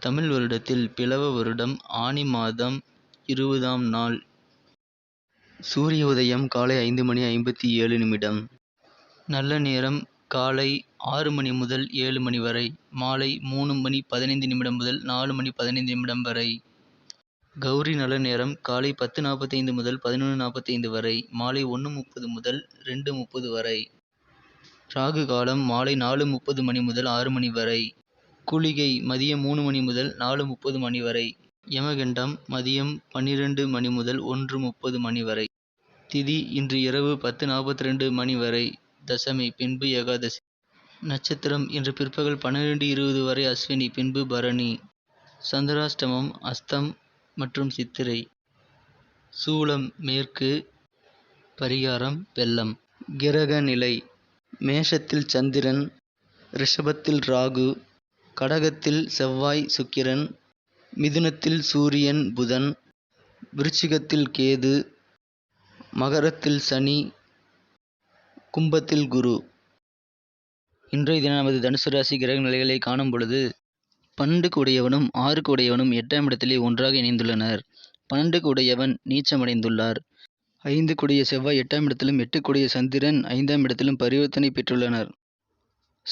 தமிழ் வருடத்தில் பிலவ வருடம் ஆனி மாதம் இருபதாம் நாள். சூரிய உதயம் காலை ஐந்து மணி ஐம்பத்தி ஏழு நிமிடம். நல்ல நேரம் காலை ஆறு மணி முதல் ஏழு மணி வரை. மாலை மூணு மணி பதினைந்து நிமிடம் முதல் நாலு மணி பதினைந்து நிமிடம் வரை. கௌரி நல்ல நேரம் காலை பத்து நாற்பத்தைந்து முதல் பதினொன்று நாற்பத்தைந்து வரை. மாலை ஒன்று முப்பது முதல் ரெண்டு முப்பது வரை. ராகு காலம் மாலை நாலு முப்பது மணி முதல் ஆறு மணி வரை. குளிகை மதியம் மூணு மணி முதல் நாலு முப்பது மணி வரை. யமகண்டம் மதியம் பன்னிரெண்டு மணி முதல் ஒன்று முப்பது மணி வரை. திதி இன்று இரவு பத்து நாற்பத்தி ரெண்டு மணி வரை. தசமி பின்பு ஏகாதசி. நட்சத்திரம் இன்று பிற்பகல் பன்னிரெண்டு இருபது வரை அஸ்வினி பின்பு பரணி. சந்திராஷ்டமம் அஸ்தம் மற்றும் சித்திரை. சூலம் மேற்கு. பரிகாரம் வெள்ளம். கிரக நிலை மேஷத்தில் சந்திரன் ரிஷபத்தில் ராகு. கடகத்தில் செவ்வாய் சுக்கிரன் மிதுனத்தில் சூரியன் புதன் விருச்சிகத்தில் கேது மகரத்தில் சனி கும்பத்தில் குரு. இன்றைய தினம் நமது தனுசு ராசி கிரக நிலைகளை காணும் பொழுது பன்னெண்டுக்கு உடையவனும் ஆறுக்கு உடையவனும் எட்டாம் இடத்திலே ஒன்றாக இணைந்துள்ளனர். பன்னெண்டுக்கு உடையவன் நீச்சமடைந்துள்ளார். ஐந்து கூடிய செவ்வாய் எட்டாம் இடத்திலும் எட்டு கூடிய சந்திரன் ஐந்தாம் இடத்திலும் பரிவர்த்தனை பெற்றுள்ளனர்.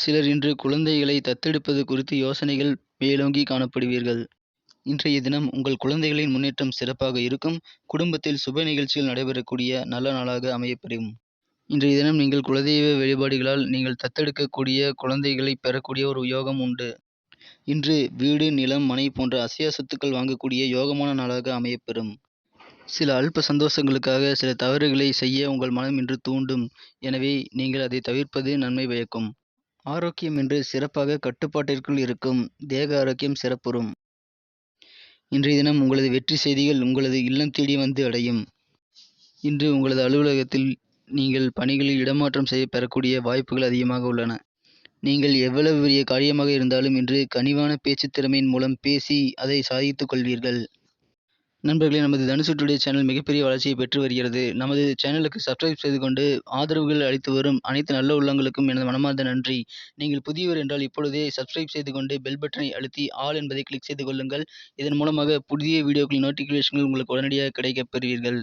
சிலர் இன்று குழந்தைகளை தத்தெடுப்பது குறித்து யோசனைகள் மேலோங்கி காணப்படுவீர்கள். இன்றைய தினம் உங்கள் குழந்தைகளின் முன்னேற்றம் சிறப்பாக இருக்கும். குடும்பத்தில் சுப நிகழ்ச்சிகள் நடைபெறக்கூடிய நல்ல நாளாக அமையப்பெறும். இன்றைய தினம் நீங்கள் குலதெய்வ வழிபாடுகளால் நீங்கள் தத்தெடுக்கக்கூடிய குழந்தைகளை பெறக்கூடிய ஒரு யோகம் உண்டு. இன்று வீடு நிலம் மனை போன்ற அசையா சொத்துக்கள் வாங்கக்கூடிய யோகமான நாளாக அமையப்பெறும். சில அல்ப சந்தோஷங்களுக்காக சில தவறுகளை செய்ய உங்கள் மனம் இன்று தூண்டும். எனவே நீங்கள் அதை தவிர்ப்பது நன்மை பயக்கும். ஆரோக்கியம் இன்று சிறப்பாக கட்டுப்பாட்டிற்குள் இருக்கும். தேக ஆரோக்கியம் சிறப்புறும். இன்றைய தினம் உங்களது வெற்றி செய்திகள் உங்களது இல்லம் தேடி வந்து அடையும். இன்று உங்களது அலுவலகத்தில் நீங்கள் பணிகளில் இடமாற்றம் செய்ய பெறக்கூடிய வாய்ப்புகள் அதிகமாக உள்ளன. நீங்கள் எவ்வளவு பெரிய காரியமாக இருந்தாலும் இன்று கனிவான பேச்சு திறமையின் மூலம் பேசி அதை சாதித்துக் கொள்வீர்கள். நண்பர்களே நமது தனுசு டுடே சேனல் மிகப்பெரிய வளர்ச்சியை பெற்று வருகிறது. நமது சேனலுக்கு சப்ஸ்கிரைப் செய்து கொண்டு ஆதரவுகள் அளித்து வரும் அனைத்து நல்ல உள்ளங்களுக்கும் எனது மனமார்ந்த நன்றி. நீங்கள் புதியவர் என்றால் இப்பொழுதே சப்ஸ்கிரைப் செய்து கொண்டு பெல் பட்டனை அழுத்தி ஆல் என்பதை கிளிக் செய்து கொள்ளுங்கள். இதன் மூலமாக புதிய வீடியோக்களின் நோட்டிஃபிகேஷன்கள் உங்களுக்கு உடனடியாக கிடைக்கப் பெறுவீர்கள்.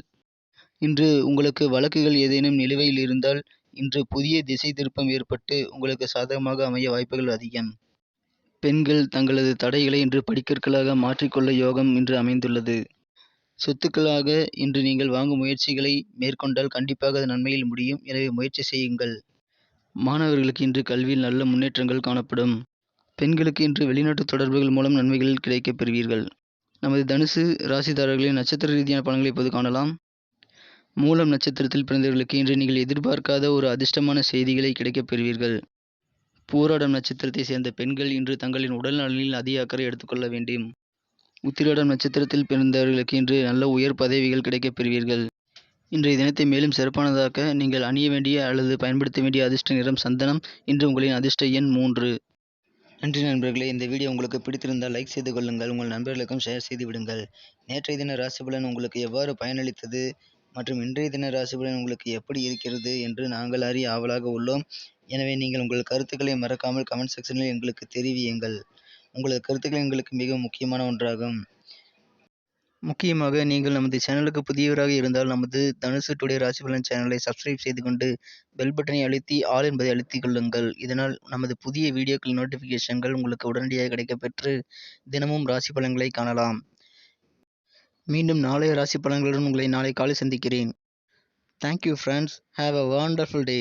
இன்று உங்களுக்கு வழக்குகள் ஏதேனும் நிலுவையில் இருந்தால் இன்று புதிய திசை திருப்பம் ஏற்பட்டு உங்களுக்கு சாதகமாக அமைய வாய்ப்புகள் அதிகம். பெண்கள் தங்களது தடைகளை இன்று படிக்கற்களாக மாற்றிக்கொள்ள யோகம் இன்று அமைந்துள்ளது. சொத்துக்களாக இன்று நீங்கள் வாங்கும் முயற்சிகளை மேற்கொண்டால் கண்டிப்பாக அது நன்மையில் முடியும். எனவே முயற்சி செய்யுங்கள். மாணவர்களுக்கு இன்று கல்வியில் நல்ல முன்னேற்றங்கள் காணப்படும். பெண்களுக்கு இன்று வெளிநாட்டு தொடர்புகள் மூலம் நன்மைகள் கிடைக்கப் பெறுவீர்கள். நமது தனுசு ராசிதாரர்களின் நட்சத்திர ரீதியான பலன்களை இப்போது காணலாம். மூலம் நட்சத்திரத்தில் பிறந்தவர்களுக்கு இன்று நீங்கள் எதிர்பார்க்காத ஒரு அதிர்ஷ்டமான செய்திகளை கிடைக்கப் பெறுவீர்கள். பூராடம் நட்சத்திரத்தை சேர்ந்த பெண்கள் இன்று தங்களின் உடல் நலனில் அதிக அக்கறை எடுத்துக்கொள்ள வேண்டும். உத்திராடம் நட்சத்திரத்தில் பிறந்தவர்களுக்கு இன்று நல்ல உயர் பதவிகள் கிடைக்கப் பெறுவீர்கள். இன்றைய தினத்தை மேலும் சிறப்பானதாக்க நீங்கள் அணிய வேண்டிய அல்லது பயன்படுத்த வேண்டிய அதிர்ஷ்ட நிறம் சந்தனம் இன்று உங்களின் அதிர்ஷ்ட எண் மூன்று. நன்றி நண்பர்களே இந்த வீடியோ உங்களுக்கு பிடித்திருந்தால் லைக் செய்து கொள்ளுங்கள் உங்கள் நண்பர்களுக்கும் ஷேர் செய்து விடுங்கள். நேற்றைய தின ராசிபலன் உங்களுக்கு எவ்வாறு பயனளித்தது மற்றும் இன்றைய தின ராசிபலன் உங்களுக்கு எப்படி இருக்கிறது என்று நாங்கள் அறிய ஆவலாக உள்ளோம். எனவே நீங்கள் உங்கள் கருத்துக்களை மறக்காமல் கமெண்ட் செக்ஷனில் எங்களுக்கு தெரிவியுங்கள். உங்களது கருத்துக்கள் எங்களுக்கு மிக முக்கியமான ஒன்றாகும். முக்கியமாக நீங்கள் நமது சேனலுக்கு புதியவராக இருந்தால் நமது தனுசு டுடே ராசிபலன் சேனலை சப்ஸ்கிரைப் செய்து கொண்டு பெல் பட்டனை அழுத்தி ஆல் என்பதை அழுத்திக் கொள்ளுங்கள். இதனால் நமது புதிய வீடியோக்கள் நோட்டிஃபிகேஷன்கள் உங்களுக்கு உடனடியாக கிடைக்கப்பெற்று தினமும் ராசி பலன்களை காணலாம். மீண்டும் நாளைய ராசி பலன்களுடன் உங்களை நாளை காலை சந்திக்கிறேன். Thank you friends have a wonderful day